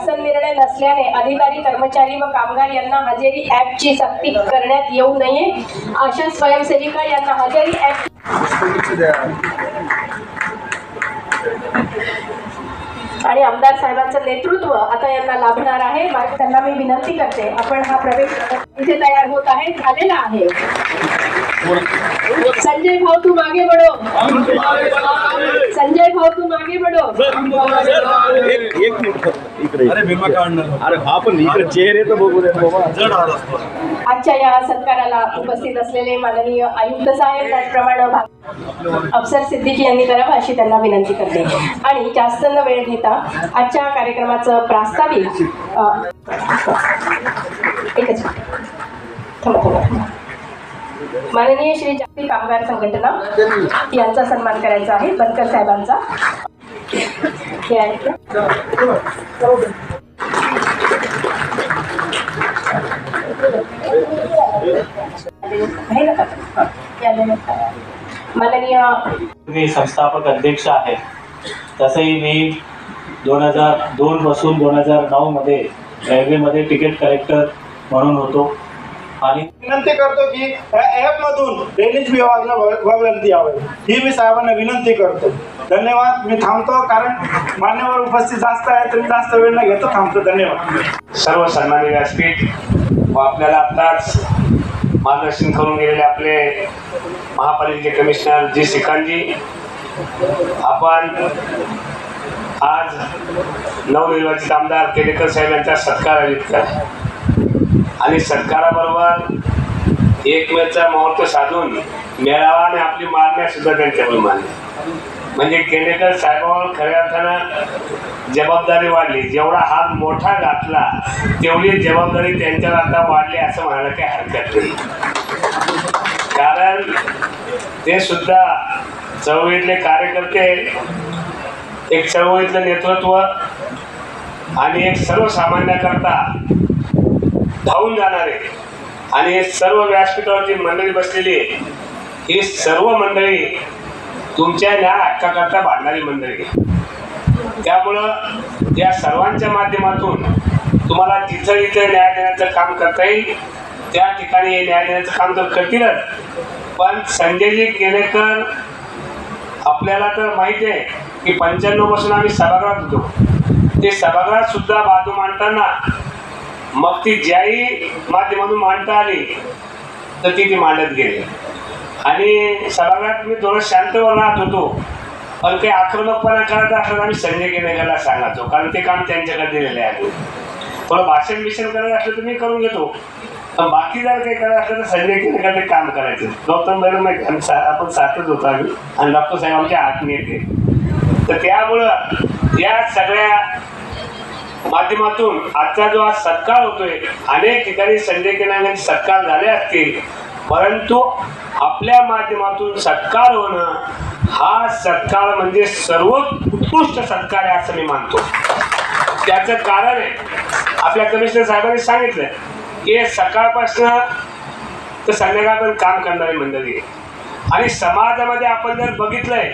शासन निर्णय नसल्याने अधिकारी कर्मचारी व कामगार यांना हजेरी ॲपची सक्ती करण्यात येऊ नये. अशा स्वयंसेविका यांना हजेरी ॲप आणि आमदार साहेबांचं नेतृत्व आता यांना लाभणार आहे. त्यांना मी विनंती करते आपण हा प्रवेश इथे तयार होत आहे झालेला आहे. संजय भाऊ तू मागे बडो संजय भाऊ तू मागे बडो एक एक मिनिट. इकडे. अरे भीमा काढणार अरे हा पण इकडे चेहरे तर बघू दे. आजच्या या सत्काराला उपस्थित असलेले माननीय आयुक्त साहेब त्याचप्रमाणे अफसर सिद्दीकी यांनी करावं अशी त्यांना विनंती करते. आणि जास्त न वेळ घेता आजच्या कार्यक्रमाचं प्रास्ताविक एकच. माननीय श्री जागतिक कामगार संघटना यांचा सन्मान करायचा आहे बनकर साहेबांचा. माननीय मी संस्थापक अध्यक्ष आहे. तसंही मी दोन हजार दोन पासून दोन हजार नऊ मध्ये रेल्वेमध्ये तिकीट कलेक्टर म्हणून होतो. आणि विनंती करतो की या ॲपमधून रेल्वेज विभागाला वगळण्यात यावे. ही मी साहेबांना विनंती करतो. धन्यवाद. मी थांबतो कारण मान्यवर उपस्थित जास्त आहे तर मी जास्त वेळ न घेतो थांबतो. धन्यवाद. सर्व सन्मान्य व्यासपीठ व आपल्याला आत्ताच मार्गदर्शन करून गेलेले आपले महापालिकेचे कमिशनर जी श्रीकांतजी. आपण आज नवनिर्वाचित आमदार केडेकर साहेब यांचा सत्कार आयोजित करा आणि सत्काराबरोबर एकमेचा मुहूर्त साधून मेळावा आणि आपली मागण्या सुद्धा त्यांच्यावर मानली म्हणजे केनेकर साहेबावर खऱ्या अर्थानं जबाबदारी वाढली. जेवढा हात मोठा घातला तेवढी जबाबदारी त्यांच्यावर आता वाढली असं म्हणायला काही हरकत नाही. कारण ते सुद्धा चळवळीतले कार्यकर्ते एक चळवळीतलं नेतृत्व आणि एक सर्वसामान्याकरता धावून जाणारे. आणि हे सर्व व्यासपीठावरची मंडळी बसलेली आहे ही सर्व मंडळी तुमच्या न्याय हक्काकरता भांडणारी मंडळी त्यामुळं या सर्वांच्या माध्यमातून तुम्हाला जिथं जिथं न्याय देण्याचं काम करता येईल त्या ठिकाणी हे न्याय देण्याचं काम तर करतीलच. पण संजयजी केलेकर आपल्याला तर माहिती आहे की पंच्याण्णवपासून आम्ही सभागृहात होतो. ते सभागृहात सुद्धा बाजू मांडताना मग ती ज्याही माध्यमातून मांडता आली तर ती ती मांडत गेली. आणि सभागृहात मी थोडं शांतवर राहत होतो. पण काही आक्रमकपणा करत असताना आम्ही संजय केनेकरला सांगायचो कारण ते काम त्यांच्याकडे दिलेले आहे. थोडं भाषण बिषण करत असलं तर मी करून घेतो. पण बाकी जर काही करत असलं तर संजय केनेकरचे काम करायचं. गौतम मॅडम माहिती आम्ही सा- आपण साथच होतो आम्ही. आणि डॉक्टर साहेब आमच्या आत्मीय ते तर त्यामुळं या सगळ्या माध्यमातून आजचा जो आज सत्कार होतोय अनेक ठिकाणी संजय केनाने सत्कार झाले असतील. परंतु आपल्या माध्यमातून सत्कार होणं हा सत्कार म्हणजे सर्वोत्कृष्ट उत्कृष्ट सत्कार आहे असं मी मानतो. त्याचं कारण आहे आपल्या कमिशनर साहेबांनी सांगितलं की सकाळपासून तर संध्याकाळपर्यंत काम करणारी मंडळी आहे. आणि समाजामध्ये आपण जर बघितलंय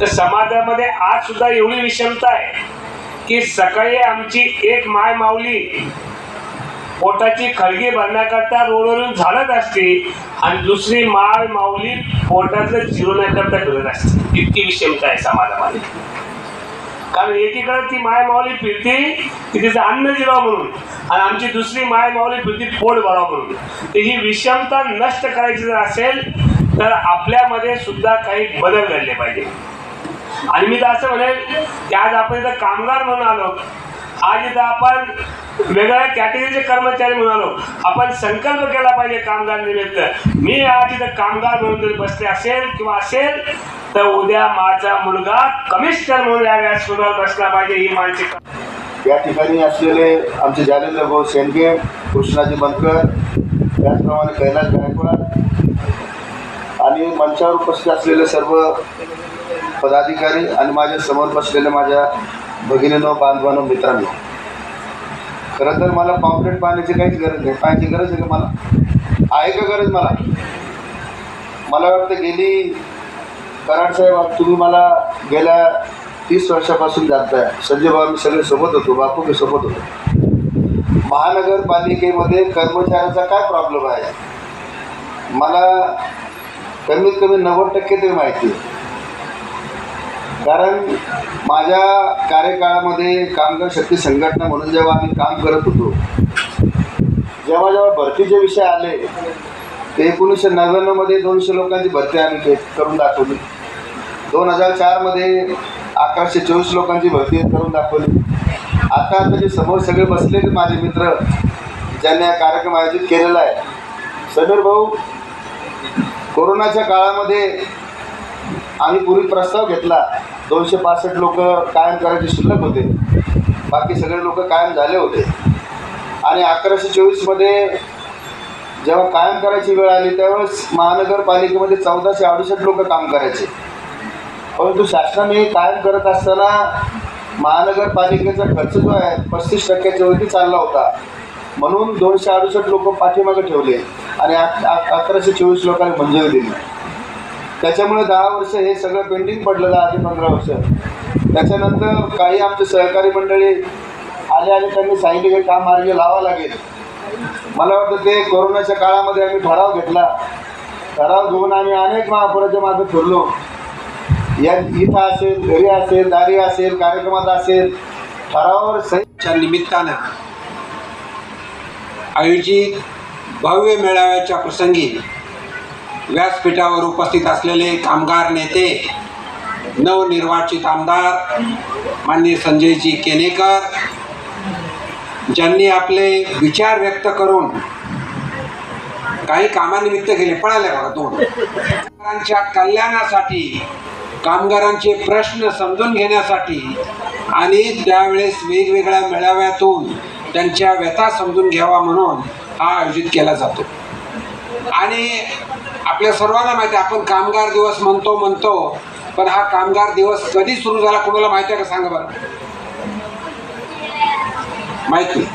तर समाजामध्ये आज सुद्धा एवढी विषमता आहे की सकाळी आमची एक माय माऊली पोटाची खळगी भरण्याकरता रोडवरून झाडत असते आणि दुसरी माळ माऊली पोटातलं जिरवण्याकरता फिरत असते. इतकी विषमता आहे समाजामध्ये. कारण एकीकडे ती माय माऊली फिरते की तिचं अन्न जिराव म्हणून आणि आमची दुसरी माय माऊली फिरती पोट भराव म्हणून. तर ही विषमता नष्ट करायची जर असेल तर आपल्यामध्ये सुद्धा काही बदल घडले पाहिजे. आणि मी तर असं म्हणेल की आज आपण इथं कामगार म्हणून आलो. आज इथं आपण वेगळ्या कॅटेगरीचे कर्मचारी म्हणून आलो. आपण संकल्प केला पाहिजे कामगार निमित्त. मी आज इथं कामगार म्हणून जरी बसले असेल किंवा असेल तर उद्या माझा मुलगा कमिशनर म्हणून या व्यासपीठावर बसला पाहिजे ही मानसिकता या ठिकाणी असलेले आमचे जालेंद्र भाऊ शेंडगे कृष्णाजी बनकर त्याचप्रमाणे कैलास गायकवाड आणि मंचावर उपस्थित असलेले सर्व पदाधिकारी आणि माझ्यासमोर बसलेल्या माझ्या भगिनीनो बांधवानो मित्रांनो. खरं तर मला पॉम्पलेट पाहण्याची काहीच गरज नाही. पाहायची गरज आहे का मला? आहे का गरज मला? मला वाटतं गेली कराड साहेब तुम्ही मला गेल्या तीस वर्षापासून जात आहे संजय भाऊ मी सगळे सोबत होतो. बापू मी सोबत होतो. महानगरपालिकेमध्ये कर्मचाऱ्याचा काय प्रॉब्लेम आहे? मला कमीत कमी नव्वद टक्के तरी माहिती आहे. कारण माझ्या कार्यकाळामध्ये कामगार शक्ती संघटना म्हणून जेव्हा आम्ही काम करत होतो जेव्हा जेव्हा भरतीचे विषय आले ते एकोणीसशे नव्याण्णवमध्ये दोनशे लोकांची भरती आम्ही करून दाखवली. दोन हजार चारमध्ये अकराशे चोवीस लोकांची भरती करून दाखवली. आता आता जे समोर सगळे बसलेले माझे मित्र ज्यांनी हा कार्यक्रम आयोजित केलेला आहे समीर भाऊ कोरोनाच्या काळामध्ये आम्ही पूर्वी प्रस्ताव घेतला. दोनशे पासष्ट लोक कायम करायचे शिल्लक होते. बाकी सगळे लोक कायम झाले होते. आणि अकराशे चोवीसमध्ये जेव्हा कायम करायची वेळ आली त्यावेळेस महानगरपालिकेमध्ये चौदाशे अडुसष्ट लोक काम करायचे. परंतु शासनाने कायम करत असताना महानगरपालिकेचा खर्च जो आहे पस्तीस टक्क्याच्या वरती चालला होता. म्हणून दोनशे अडुसष्ट लोक पाठीमागे ठेवले आणि अकराशे चोवीस लोकांनी मंजुरी दिली. त्याच्यामुळे दहा वर्ष हे सगळं पेंडिंग पडलेलं आधी पंधरा वर्ष. त्याच्यानंतर काही आमचे सहकारी मंडळी आले आणि त्यांनी सांगितले की काम मार्गी लावा लागेल. मला वाटतं ते कोरोनाच्या काळामध्ये आम्ही ठराव घेतला. ठराव घेऊन आम्ही अनेक महापुराच्या मागे फिरलो. या इथं असेल घरी असेल दारी असेल कार्यक्रमात असेल ठरावावर सहीच्या निमित्तानं आयोजित भव्य मेळाव्याच्या प्रसंगी व्यासपीठावर उपस्थित असलेले कामगार नेते नवनिर्वाचित आमदार माननीय संजयजी केनेकर ज्यांनी आपले विचार व्यक्त करून काही कामानिमित्त गेले. पळाले बघा दोन. कामगारांच्या कल्याणासाठी कामगारांचे प्रश्न समजून घेण्यासाठी आणि त्यावेळेस वेगवेगळ्या मेळाव्यातून त्यांच्या व्यथा समजून घ्यावा म्हणून हा आयोजित केला जातो. आणि आपल्या सर्वांना माहिती आहे आपण कामगार दिवस म्हणतो म्हणतो पण हा कामगार दिवस कधी सुरू झाला कोणाला माहिती आहे का? सांगा बरं. माहिती.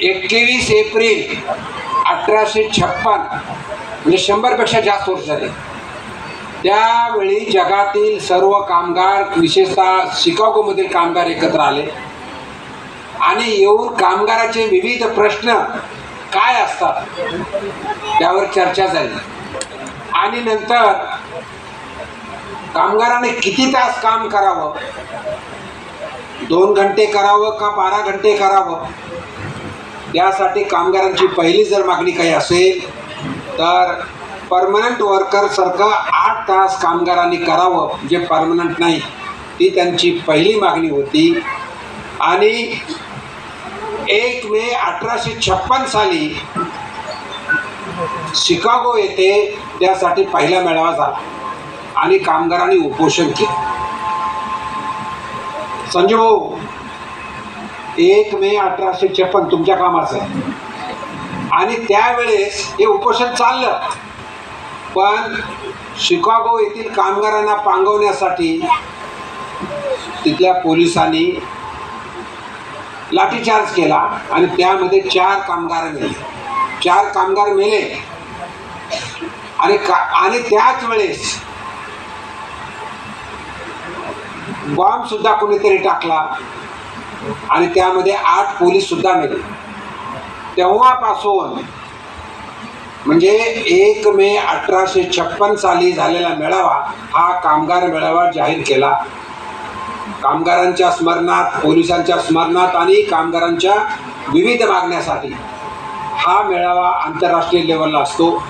एकवीस एप्रिल अठराशे छप्पन म्हणजे शंभरपेक्षा जास्त वर्ष झाले. त्यावेळी जगातील सर्व कामगार विशेषतः शिकागोमधील कामगार एकत्र आले. आणि येऊन कामगाराचे विविध प्रश्न काय असतात? त्यावर चर्चा झाली. आणि नंतर कामगाराने किती तास काम करावं? दोन घंटे करावं का बारा घंटे करावं? यासाठी कामगारांची पहिली जर मागणी काही असेल तर परमनंट वर्करसारखं आठ तास कामगारांनी करावं जे परमनंट नाही ती त्यांची पहिली मागणी होती. आणि एक मे अठराशे छप्पन साली शिकागो येथे त्यासाठी पहिला मेळावा झाला आणि कामगारांनी उपोषण केलं. संजय भाऊ एक मे अठराशे छप्पन तुमच्या कामाचं आहे. आणि त्यावेळेस हे उपोषण चाललं. पण शिकागो येथील कामगारांना पांगवण्यासाठी तिथल्या पोलिसांनी लाठीचार्ज केला आणि त्यामध्ये चार कामगार मेले. चार कामगार मेले. आणि का आणि त्याच वेळेस बॉम्ब सुद्धा कोणीतरी टाकला. आणि त्यामध्ये आठ पोलीस सुद्धा मेले. तेव्हापासून म्हणजे एक मे अठराशे छप्पन साली झालेला मेळावा हा कामगार मेळावा जाहीर केला. कामगारांच्या स्मरणात पोलिसांच्या स्मरणात आणि कामगारांच्या विविध मागण्यासाठी हा मेळावा आंतरराष्ट्रीय लेवलला असतो.